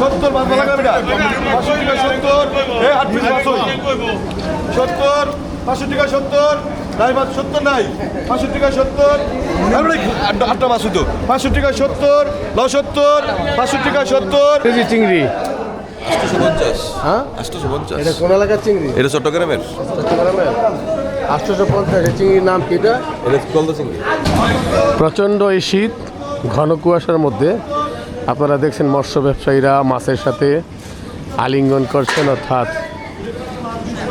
সত্তর লাগবে পাঁচশো টাকা সত্তর? এই আট পিস মাছ সত্তর পাঁচশো টাকা সত্তর? নাই সত্তর নাই। পাঁচশো টাকা সত্তর? আটটা পাঁচশো টাকা সত্তর? পাঁচশো টাকা সত্তর? কেজি চিংড়ি। আটশো পঞ্চাশ হ্যাঁ? আটশো পঞ্চাশ এটা কোন এলাকার চিংড়ি? এটা চট্টগ্রামের। চট্টগ্রামের? আটশোশো পঞ্চাশ এই চিংড়ির নাম কি এটা? এটা চিংড়ি। প্রচণ্ড এই শীত ঘন কুয়াশার মধ্যে। আপনারা দেখছেন মৎস্য ব্যবসায়ীরা মাছের সাথে আলিঙ্গন করছেন, অর্থাৎ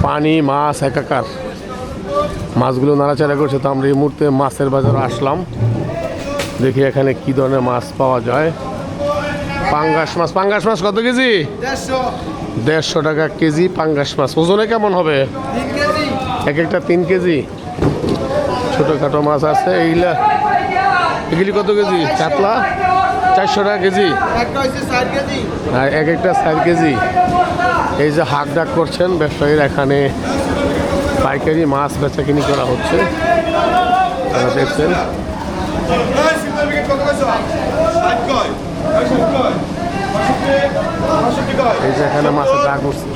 পানি, মাছ একাকার। মাছগুলো নাড়াচাড়া করছে, তো আমরা এই মুহূর্তে মাছের বাজারে আসলাম। দেখি এখানে কি ধরনের মাছ পাওয়া যায়। পাঙ্গাস মাছ পাঙ্গাস মাছ কত কেজি? দেড়শো টাকা কেজি পাঙ্গাস মাছ। ওজনে কেমন হবে? এক একটা তিন কেজি। ছোটোখাটো মাছ আছে এইগুলা এগুলি কত কেজি? কাতলা চারশো টাকা কেজি? এক একটা চার কেজি। এই যে হাক ডাক করছেন ব্যবসায়ীরা এখানে পাইকারি মাছ বেচা কিনি করা হচ্ছে। দেখছেন? এই যে এখানে মাছের ডাক উঠছে।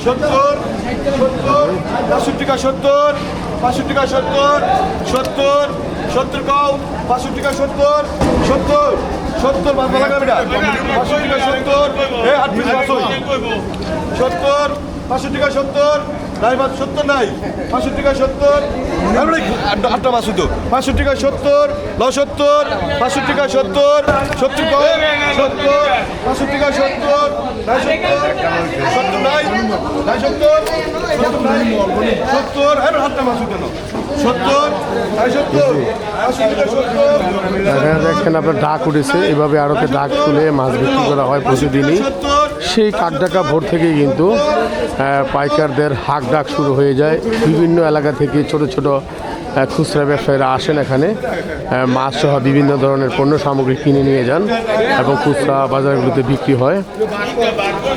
পাঁচষট্টি টাকা সত্তর পাঁচষট্টি টাকা সত্তর সত্তর সত্তর কাউ পাঁচষট্টি টাকা সত্তর সত্তর। সত্তর ভালো লাগবে পাঁচষট্টি টাকা সত্তর। এই আট সত্তর পাঁচষট্টি টাকা সত্তর। নাই সত্তর নাই। পাঁচষট্টি টাকা সত্তর আটটা আটটা মাছ হতো টাকা সত্তর সত্তর। পাঁচষট্টি টাকা সত্তর সত্তর সত্তর। পাঁচষট্টি টাকা সত্তর নাই। সত্তর। নাই। সত্তর। সত্তর সত্তর হাতটা কেন? সত্তর। এখানে দেখেন আপনার ডাক উঠেছে। এভাবে আড়তে ডাক তুলে মাছ বিক্রি করা হয় প্রতিদিনই। সেই কাকডাকা ভোর থেকেই কিন্তু পাইকারদের হাক ডাক শুরু হয়ে যায়। বিভিন্ন এলাকা থেকে ছোট ছোট খুচরা ব্যবসায়ীরা আসেন এখানে। মাছ সহ বিভিন্ন ধরনের পণ্য সামগ্রী কিনে নিয়ে যান এবং খুচরা বাজারগুলোতে বিক্রি হয়।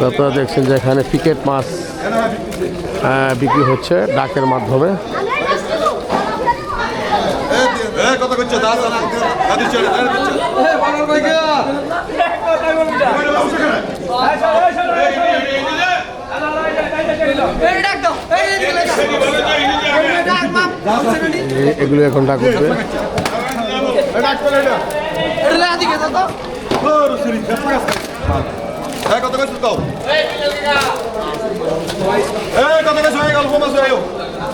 আপনারা দেখছেন যে এখানে পিকেট মাছ বিক্রি হচ্ছে ডাকের মাধ্যমে। এ কত করছে দাস দাদি চলে এগুলো এখন ডাক সিরি এ কত করছে তো। এ কত করছে এই গল্প মাছ আয়ো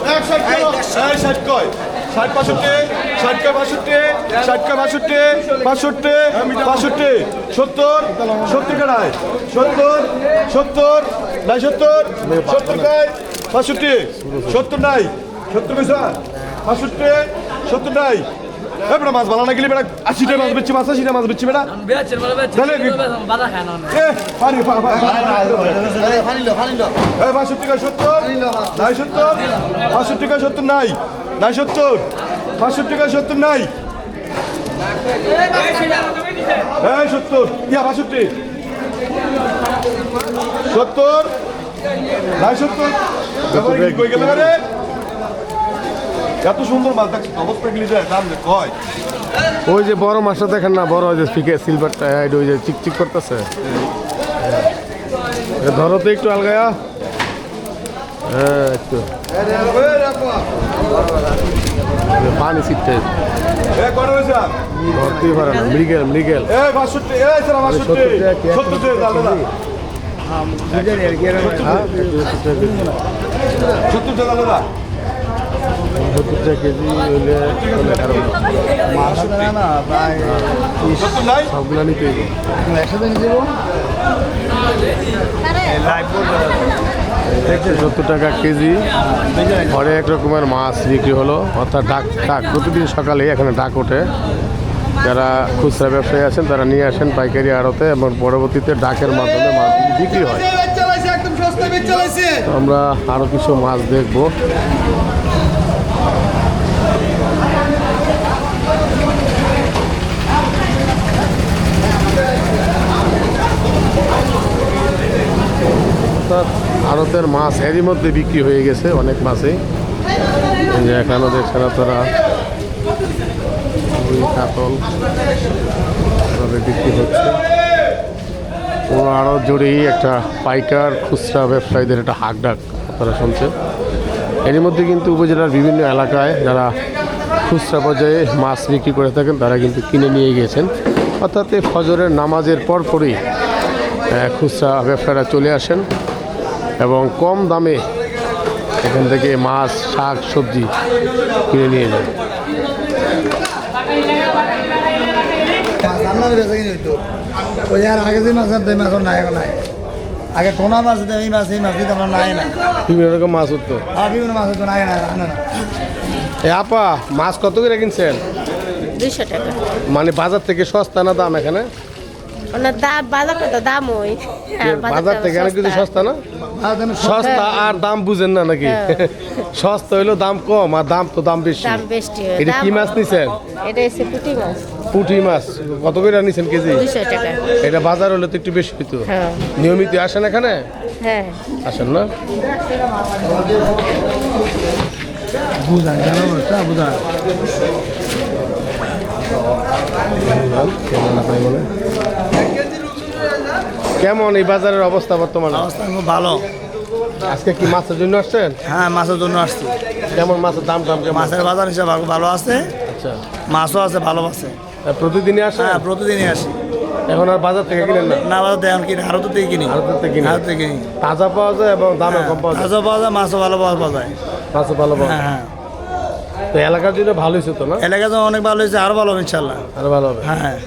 160 কিলো। এই 60 কয়? 60 65 60 কয় 62 60 কয় 62 65 65 70 70 কাড়ায় 70 70 নাই 70 70 কয় 65 70 নাই 70 কইছা 65 70 নাই। এবার মাছ ভালো না গেলে বেটা, আশিটা মাছ বেচছি মাছ আশিটা মাছ বেচছি বেটা। বাষট্টি সত্তর, নাই সত্তর, বাষট্টি সত্তর নাই। নাই সত্তর। বাষট্টি টাকা সত্তর নাই। হ্যাঁ সত্তর। ইয়া বাষট্টি। সত্তর। নাই সত্তর। কই গেল রে? এত সুন্দর মাছ দেখছি অবস্থা গেলি যায় দাম কয়? ওই যে বড় মাছটা দেখেন না বড় ওই যে ফিকে সিলভারটা ওই যে চিকচিক করতেছে। ধরো তো একটু আলগায়া। হ্যাঁ পানি ছিটতে হয়েছে পারে না মৃগেল মৃগেল। সত্তর টাকা দাদা হ্যাঁ টাকা দাদা সত্তর টাকা কেজি হইলে হলে কারণ সত্তর নাই? সবগুলা দেখছেন সত্তর টাকা কেজি। ঘরে রকমের মাছ বিক্রি হলো। অর্থাৎ ডাক ডাক। প্রতিদিন সকালে এখানে ডাক ওঠে। যারা খুচরা ব্যবসায়ী আছেন তারা নিয়ে আসেন পাইকারি আড়তে এবং পরবর্তীতে ডাকের মাধ্যমে মাছ বিক্রি হয়। আমরা আরও কিছু মাছ দেখব। অর্থাৎ আড়তের মাছ এরই মধ্যে বিক্রি হয়ে গেছে অনেক মাছই যে এখানেও দেখছেন আপনারা কাতল বিক্রি হচ্ছে। পুরো আরও জুড়েই একটা পাইকার খুচরা ব্যবসায়ীদের একটা হাক ডাক আপনারা শুনছেন। এরই মধ্যে কিন্তু উপজেলার বিভিন্ন এলাকায় যারা খুচরা পর্যায়ে মাছ বিক্রি করে থাকেন, তারা কিন্তু কিনে নিয়ে গিয়েছেন। অর্থাৎ এই ফজরের নামাজের পরপরই খুচরা ব্যবসায়ীরা চলে আসেন। এবং কম দামে এখান থেকে মাছ শাক সবজি কিনে নিয়ে হইতো ওই আর আগে যে মাছ এই মাছ নাই নাই আগে মাছ এই মাছ এই মাছ কিন্তু আমার নাই না বিভিন্ন রকম মাছ উঠতো। বিভিন্ন মাছ হতো নাই না এ আপা মাছ কত করে কিনছেন? দুইশো টাকা। মানে বাজার থেকে সস্তা না দাম এখানে? দাম বাজার কত? দাম ওই। বাজার থেকে অনেক কিছু সস্তা না? সস্তা আর দাম বুঝেন না নাকি? হ্যাঁ। সস্তা হইল দাম কম আর দাম তো দাম বেশি। দাম বেশি। এটা কি মাছ নিছেন? এটা হচ্ছে পুঁটি মাছ। পুঁটি মাছ। কত করে নিছেন কেজি? এটা বাজার হলে তো একটু বেশি হইতো। হ্যাঁ। নিয়মিত আসেন এখানে? হ্যাঁ। আসেন না? বুঝান জানো বুঝা বুঝান। কেমন এই বাজারের অবস্থা বর্তমানে? অবস্থা খুব ভালো। আজকে কি মাছের জন্য আসছেন? হ্যাঁ মাছের জন্য আসছি। কেমন মাছের দাম টাম মাছের বাজার হিসাবে ভালো- আছে। আচ্ছা। মাছও আছে ভালো আছে। প্রতিদিনই আসেন? হ্যাঁ প্রতিদিনই আসি। এখন আর বাজার থেকে কিনেন না? না বাজার দেখেন কিনি আরও থেকে কিনি। আড়তের থেকে কিনি। আরও থেকে কিনি। তাজা পাওয়া যায় এবং দামে কম পাওয়া যায়? মাছও পাওয়া যায় মাছও ভালো পাওয়া যায়। মাছও ভালো পাওয়া যায়? হ্যাঁ হ্যাঁ। তো এলাকার জন্য ভালো হয়েছে তো না? এলাকা তো অনেক ভালো হয়েছে আরও ভালো হবে ইনশাল্লাহ আরও ভালো হবে। হ্যাঁ।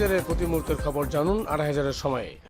হাজারের প্রতি মুহূর্তের খবর জানুন আড়াই হাজারের সময়ে।